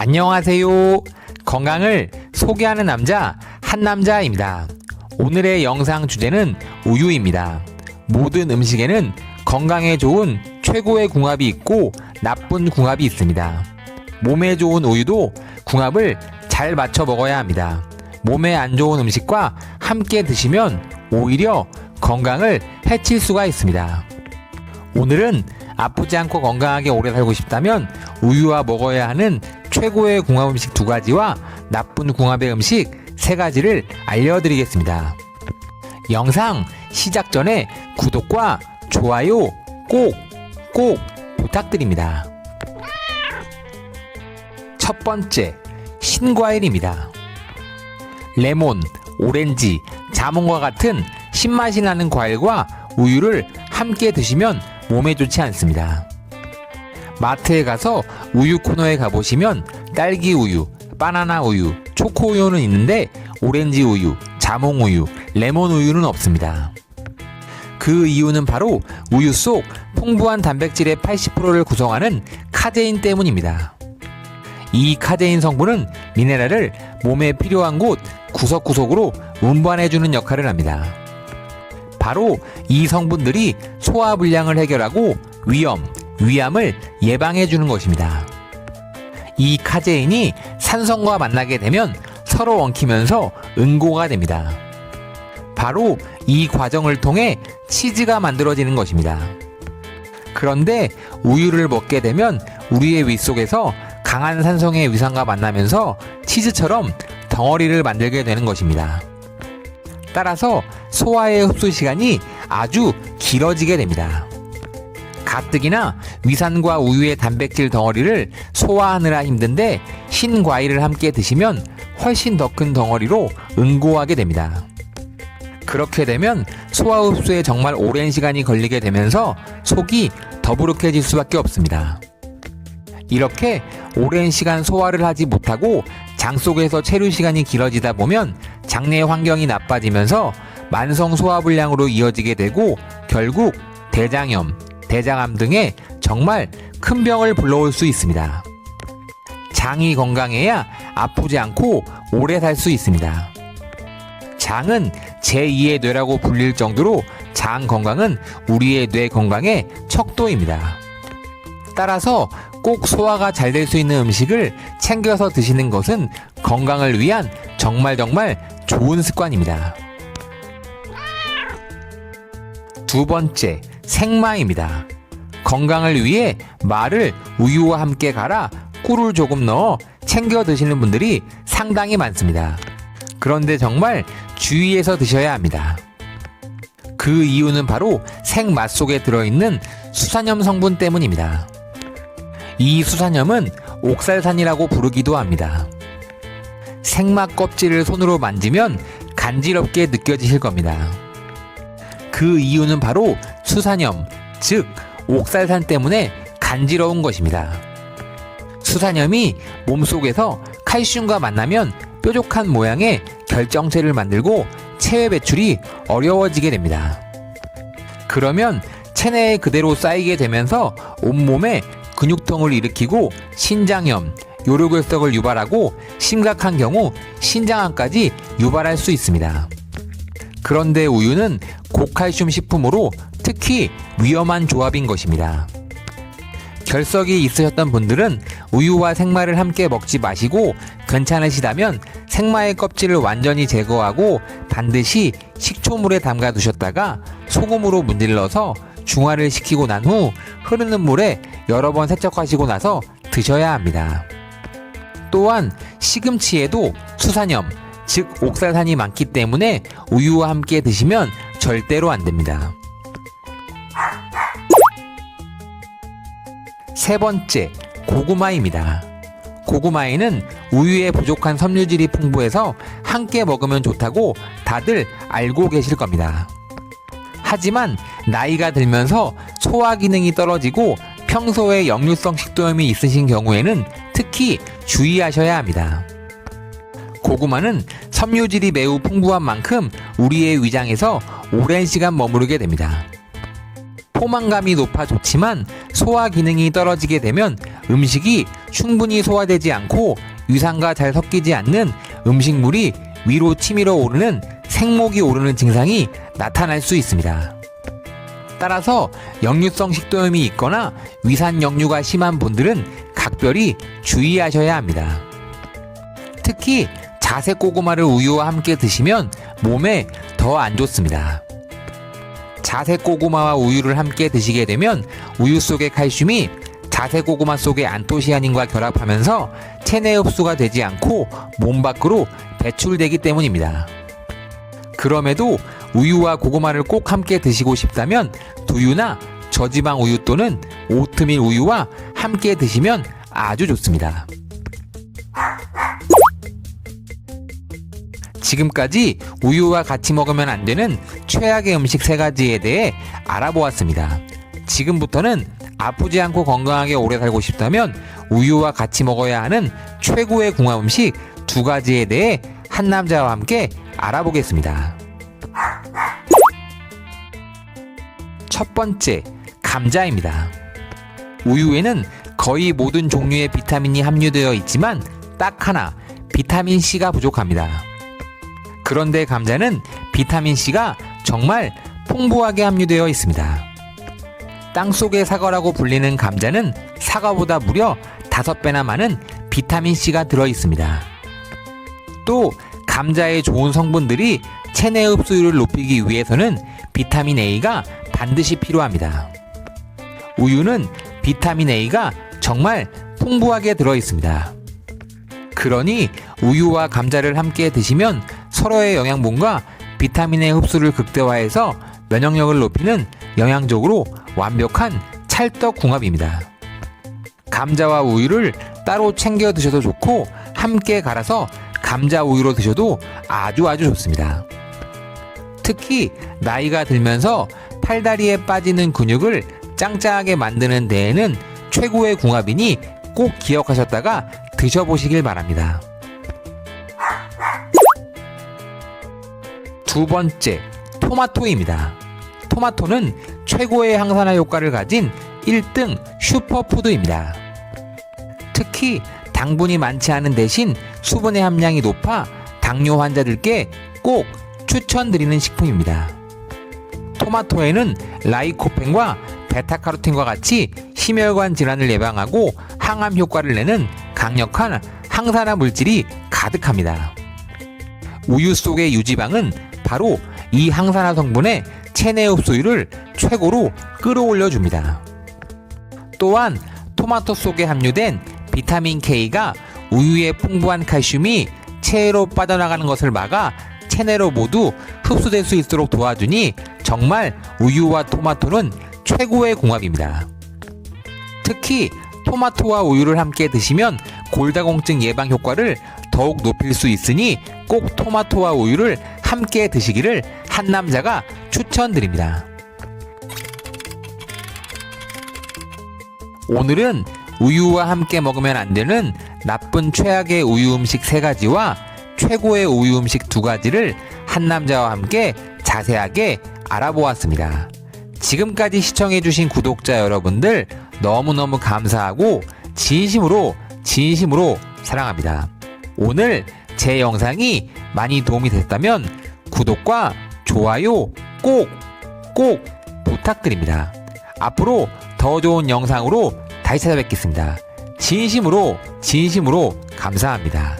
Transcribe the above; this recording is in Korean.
안녕하세요. 건강을 소개하는 남자, 한남자입니다. 오늘의 영상 주제는 우유입니다. 모든 음식에는 건강에 좋은 최고의 궁합이 있고 나쁜 궁합이 있습니다. 몸에 좋은 우유도 궁합을 잘 맞춰 먹어야 합니다. 몸에 안 좋은 음식과 함께 드시면 오히려 건강을 해칠 수가 있습니다. 오늘은 아프지 않고 건강하게 오래 살고 싶다면 우유와 먹어야 하는 최고의 궁합 음식 두 가지와 나쁜 궁합의 음식 세 가지를 알려드리겠습니다. 영상 시작 전에 구독과 좋아요 꼭, 꼭 부탁드립니다. 첫 번째, 신과일입니다. 레몬, 오렌지, 자몽과 같은 신맛이 나는 과일과 우유를 함께 드시면 몸에 좋지 않습니다. 마트에 가서 우유 코너에 가보시면 딸기 우유, 바나나 우유, 초코 우유는 있는데 오렌지 우유, 자몽 우유, 레몬 우유는 없습니다. 그 이유는 바로 우유 속 풍부한 단백질의 80%를 구성하는 카제인 때문입니다. 이 카제인 성분은 미네랄을 몸에 필요한 곳 구석구석으로 운반해주는 역할을 합니다. 바로 이 성분들이 소화 불량을 해결하고 위염, 위암을 예방해 주는 것입니다. 이 카제인이 산성과 만나게 되면 서로 엉키면서 응고가 됩니다. 바로 이 과정을 통해 치즈가 만들어지는 것입니다. 그런데 우유를 먹게 되면 우리의 위 속에서 강한 산성의 위산과 만나면서 치즈처럼 덩어리를 만들게 되는 것입니다. 따라서 소화의 흡수 시간이 아주 길어지게 됩니다. 가뜩이나 위산과 우유의 단백질 덩어리를 소화하느라 힘든데 흰 과일을 함께 드시면 훨씬 더 큰 덩어리로 응고하게 됩니다. 그렇게 되면 소화 흡수에 정말 오랜 시간이 걸리게 되면서 속이 더부룩해질 수밖에 없습니다. 이렇게 오랜 시간 소화를 하지 못하고 장 속에서 체류 시간이 길어지다 보면 장내 환경이 나빠지면서 만성 소화불량으로 이어지게 되고 결국 대장염, 대장암 등의 정말 큰 병을 불러올 수 있습니다. 장이 건강해야 아프지 않고 오래 살 수 있습니다. 장은 제2의 뇌라고 불릴 정도로 장 건강은 우리의 뇌 건강의 척도입니다. 따라서 꼭 소화가 잘 될 수 있는 음식을 챙겨서 드시는 것은 건강을 위한 정말 정말 좋은 습관입니다. 두 번째, 생마입니다. 건강을 위해 말을 우유와 함께 갈아 꿀을 조금 넣어 챙겨 드시는 분들이 상당히 많습니다. 그런데 정말 주의해서 드셔야 합니다. 그 이유는 바로 생맛 속에 들어있는 수산염 성분 때문입니다. 이 수산염은 옥살산이라고 부르기도 합니다. 생맛 껍질을 손으로 만지면 간지럽게 느껴지실 겁니다. 그 이유는 바로 수산염, 즉 옥살산 때문에 간지러운 것입니다. 수산염이 몸속에서 칼슘과 만나면 뾰족한 모양의 결정체를 만들고 체외 배출이 어려워지게 됩니다. 그러면 체내에 그대로 쌓이게 되면서 온몸에 근육통을 일으키고 신장염, 요로결석을 유발하고 심각한 경우 신장암까지 유발할 수 있습니다. 그런데 우유는 고칼슘 식품으로 특히 위험한 조합인 것입니다. 결석이 있으셨던 분들은 우유와 생마를 함께 먹지 마시고 괜찮으시다면 생마의 껍질을 완전히 제거하고 반드시 식초물에 담가 두셨다가 소금으로 문질러서 중화를 시키고 난 후 흐르는 물에 여러 번 세척하시고 나서 드셔야 합니다. 또한 시금치에도 수산염, 즉 옥살산이 많기 때문에 우유와 함께 드시면 절대로 안 됩니다. 세 번째, 고구마입니다. 고구마에는 우유에 부족한 섬유질이 풍부해서 함께 먹으면 좋다고 다들 알고 계실 겁니다. 하지만 나이가 들면서 소화 기능이 떨어지고 평소에 역류성 식도염이 있으신 경우에는 특히 주의하셔야 합니다. 고구마는 섬유질이 매우 풍부한 만큼 우리의 위장에서 오랜 시간 머무르게 됩니다. 포만감이 높아 좋지만 소화 기능이 떨어지게 되면 음식이 충분히 소화되지 않고 위산과 잘 섞이지 않는 음식물이 위로 치밀어 오르는 생목이 오르는 증상이 나타날 수 있습니다. 따라서 역류성 식도염이 있거나 위산 역류가 심한 분들은 각별히 주의하셔야 합니다. 특히 자색 고구마를 우유와 함께 드시면 몸에 더 안 좋습니다. 자색 고구마와 우유를 함께 드시게 되면 우유 속의 칼슘이 자색 고구마 속의 안토시아닌과 결합하면서 체내 흡수가 되지 않고 몸 밖으로 배출되기 때문입니다. 그럼에도 우유와 고구마를 꼭 함께 드시고 싶다면 두유나 저지방 우유 또는 오트밀 우유와 함께 드시면 아주 좋습니다. 지금까지 우유와 같이 먹으면 안 되는 최악의 음식 세 가지에 대해 알아보았습니다. 지금부터는 아프지 않고 건강하게 오래 살고 싶다면 우유와 같이 먹어야 하는 최고의 궁합 음식 두 가지에 대해 한 남자와 함께 알아보겠습니다. 첫 번째, 감자입니다. 우유에는 거의 모든 종류의 비타민이 함유되어 있지만 딱 하나, 비타민 C가 부족합니다. 그런데 감자는 비타민 C가 정말 풍부하게 함유되어 있습니다. 땅 속의 사과라고 불리는 감자는 사과보다 무려 5배나 많은 비타민 C가 들어 있습니다. 또 감자의 좋은 성분들이 체내 흡수율을 높이기 위해서는 비타민 A가 반드시 필요합니다. 우유는 비타민 A가 정말 풍부하게 들어 있습니다. 그러니 우유와 감자를 함께 드시면 서로의 영양분과 비타민의 흡수를 극대화해서 면역력을 높이는 영양적으로 완벽한 찰떡 궁합입니다. 감자와 우유를 따로 챙겨 드셔도 좋고 함께 갈아서 감자 우유로 드셔도 아주 아주 좋습니다. 특히 나이가 들면서 팔다리에 빠지는 근육을 짱짱하게 만드는 데에는 최고의 궁합이니 꼭 기억하셨다가 드셔보시길 바랍니다. 두 번째, 토마토입니다. 토마토는 최고의 항산화 효과를 가진 1등 슈퍼푸드입니다. 특히 당분이 많지 않은 대신 수분의 함량이 높아 당뇨 환자들께 꼭 추천드리는 식품입니다. 토마토에는 라이코펜과 베타카로틴과 같이 심혈관 질환을 예방하고 항암 효과를 내는 강력한 항산화 물질이 가득합니다. 우유 속의 유지방은 바로 이 항산화 성분의 체내 흡수율을 최고로 끌어올려 줍니다. 또한 토마토 속에 함유된 비타민 K가 우유의 풍부한 칼슘이 체로 빠져나가는 것을 막아 체내로 모두 흡수될 수 있도록 도와주니 정말 우유와 토마토는 최고의 궁합입니다. 특히 토마토와 우유를 함께 드시면 골다공증 예방 효과를 더욱 높일 수 있으니 꼭 토마토와 우유를 함께 드시기를 한 남자가 추천드립니다. 오늘은 우유와 함께 먹으면 안 되는 나쁜 최악의 우유 음식 세 가지와 최고의 우유 음식 두 가지를 한 남자와 함께 자세하게 알아보았습니다. 지금까지 시청해주신 구독자 여러분들 너무너무 감사하고 진심으로 진심으로 사랑합니다. 오늘 제 영상이 많이 도움이 됐다면 구독과 좋아요 꼭, 꼭 부탁드립니다. 앞으로 더 좋은 영상으로 다시 찾아뵙겠습니다. 진심으로, 진심으로 감사합니다.